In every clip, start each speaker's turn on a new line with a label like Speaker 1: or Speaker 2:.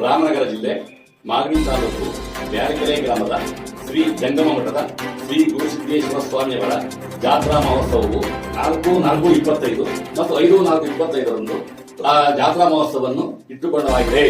Speaker 1: ರಾಮನಗರ ಜಿಲ್ಲೆ ಮಾಗಡಿ ತಾಲೂಕು ಬ್ಯಾರಕೆರೆ ಗ್ರಾಮದ ಶ್ರೀ ಜಂಗಮ ಮಠದ ಶ್ರೀ ಗುರುಸಿದ್ದೇಶ್ವರ ಸ್ವಾಮಿಯವರ ಜಾತ್ರಾ ಮಹೋತ್ಸವವು ನಾಲ್ಕು ನಾಲ್ಕು ಇಪ್ಪತ್ತೈದು ಮತ್ತು ಐದು ನಾಲ್ಕು ಇಪ್ಪತ್ತೈದರಂದು, ಆ, ಜಾತ್ರಾ ಮಹೋತ್ಸವವನ್ನು ಇಟ್ಟುಕೊಂಡವಾಗಿದೆ.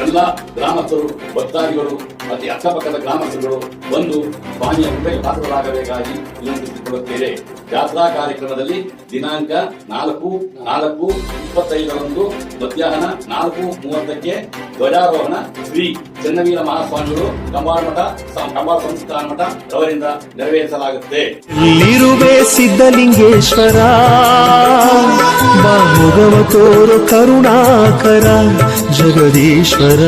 Speaker 1: ಎಲ್ಲ ಗ್ರಾಮಸ್ಥರು, ಭಕ್ತಾದಿಗಳು ಮತ್ತು ಅಕ್ಕಪಕ್ಕದ ಗ್ರಾಮಸ್ಥರುಗಳು ಬಂದು ಸ್ವಾಮಿಯ ಉಪಯೋಗ ಪಾತ್ರರಾಗಬೇಕಾಗಿ ವಿನಂತಿಸಿದ್ದಾರೆ ವಿನಂತಿಸಿಕೊಳ್ಳುತ್ತೇವೆ ಜಾತ್ರಾ ಕಾರ್ಯಕ್ರಮದಲ್ಲಿ ದಿನಾಂಕ ನಾಲ್ಕು ನಾಲ್ಕು, ಇಪ್ಪತ್ತೈದರಂದು ಮಧ್ಯಾಹ್ನ ನಾಲ್ಕು, ಮೂವತ್ತಕ್ಕೆ ಧ್ವಜಾರೋಹಣ ಶ್ರೀ ಚನ್ನವೀರ ಮಹಾಸ್ವಾಮಿಗಳು ಕಂಬಾಳ ಮಠ ಕಂಬಾಳ ಸಂಸ್ಥಾನ ಮಠ ಅವರಿಂದ ನೆರವೇರಿಸಲಾಗುತ್ತೆ.
Speaker 2: ಇಲ್ಲಿರುವೆ ಸಿದ್ಧಲಿಂಗೇಶ್ವರ, ಬಾಮುಗವ ತೋರು ಕರುಣಾಕರ, ಜಗದೀಶ್ವರ.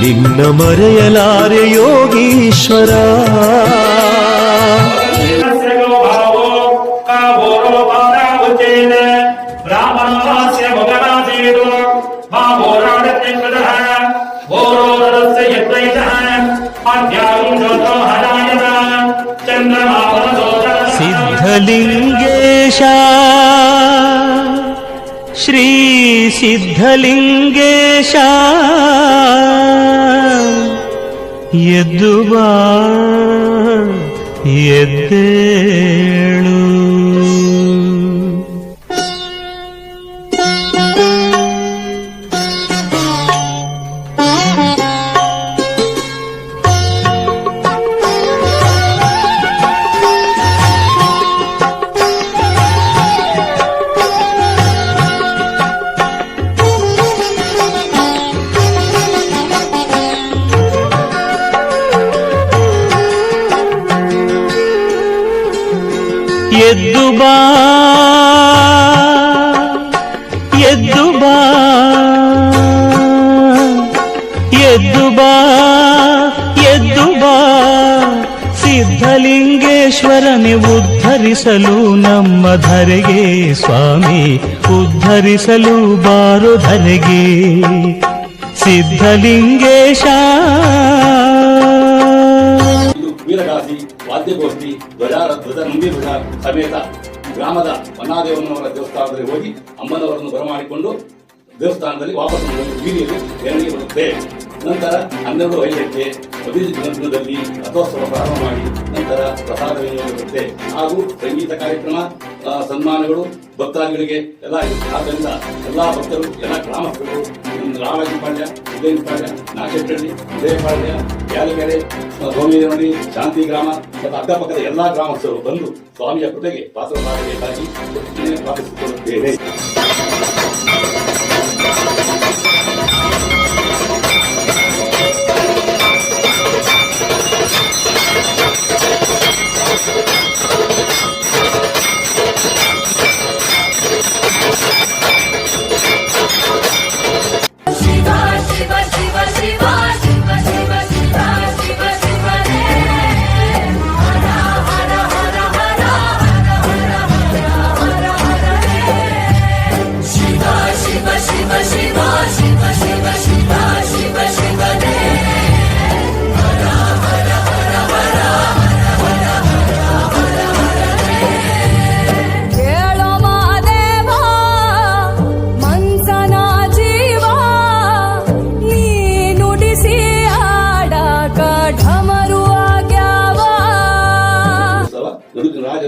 Speaker 2: ನಿನ್ನ ಮರೆಯಲಾರೆ ಯೋಗೀಶ್ವರ ो.
Speaker 3: ब्राह्मणस्य मुगनासीतो मा होराडत्यङ्कृतः होरोदस्य यद्वैतः अध्यागुंशोतो हरायत
Speaker 2: चन्द्रमापनसोदर सिद्धलिङ्गेश श्रीसिद्धलिङ्गेश यद्वा यद्देळु ఎద్దుబా ఎద్దుబా ఎద్దుబా ఎద్దుబా ಸಿದ್ಧಲಿಂಗೇಶ್ವರನೆ ಉದ್ಧರಿಸಲು ನಮ್ಮ ಧರೆಗೆ ಸ್ವಾಮಿ ಉದ್ಧರಿಸಲು ಬಾರು ಧರೆಗೆ ಸಿದ್ಧಲಿಂಗೇಶ
Speaker 1: ವೀರಗಾಸಿ ವಾದ್ಯಗೋಷ್ಠಿ ಧ್ವಜ ಧ್ವಜ ನಂಬಿ ಧ್ವಜ ಸಮೇತ ಗ್ರಾಮದ ವನ್ನಾದೇವನವರ ದೇವಸ್ಥಾನದಲ್ಲಿ ಹೋಗಿ ಅಮ್ಮನವರನ್ನು ಬರಮಾಡಿಕೊಂಡು ದೇವಸ್ಥಾನದಲ್ಲಿ ವಾಪಸ್ ಬೀದಿಯಲ್ಲಿ ಮೆರವಣಿಗೆ ಬರುತ್ತೆ. ನಂತರ ಹನ್ನೆರಡು ಐದಕ್ಕೆ ಅಭಿಜಿತ್ ಗ್ರಂಥದಲ್ಲಿ ರಥೋತ್ಸವ ಪ್ರಾರಂಭ ಮಾಡಿ ನಂತರ ಪ್ರಸಾದ ಹಾಗೂ ಸಂಗೀತ ಕಾರ್ಯಕ್ರಮ ಸನ್ಮಾನಗಳು ಭಕ್ತಾದಿಗಳಿಗೆ ಎಲ್ಲ ಇರುತ್ತೆ. ಆದ್ದರಿಂದ ಎಲ್ಲಾ ಭಕ್ತರು, ಎಲ್ಲ ಗ್ರಾಮಸ್ಥರು ರಾಮಜಿಪಾಳ್ಯ ಉದಯಪಾಳ್ಯ ನಾಗೇಶ್ವರಳ್ಳಿ, ಉದಯಪಾಳ್ಯ, ಯಾಲಗೆರೆ ಸೋಮೇಶ್ವರಳ್ಳಿ ಶಾಂತಿ ಗ್ರಾಮ, ಮತ್ತು ಅಕ್ಕಪಕ್ಕದ ಎಲ್ಲ ಗ್ರಾಮಸ್ಥರು ಬಂದು ಸ್ವಾಮಿಯ
Speaker 4: ಕೃತೆಗೆ
Speaker 1: ಪಾತ್ರ ಮಾಡಬೇಕಾಗಿ ಪ್ರಾರ್ಥಿಸಿಕೊಳ್ಳುತ್ತೇವೆ.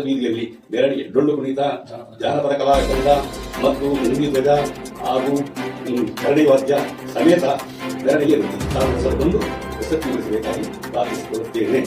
Speaker 1: ಬೀದಿಯಲ್ಲಿ ಮೆರವಣಿಗೆ ಡೊಳ್ಳು ಕುಣಿತ, ಜಾನಪದ ಕಲಾವಿದ ಮತ್ತು ಹಿಂದಿ ಧ್ವಜ ಹಾಗೂ ಕರಡಿ ವಾದ್ಯ ಸಮೇತ ಮೆರವಣಿಗೆ ತಾವು ಬಂದು ಯಶಸ್ವಿಗೊಳಿಸಬೇಕಾಗಿ ಪ್ರಾರ್ಥಿಸಿಕೊಳ್ಳುತ್ತೇನೆ.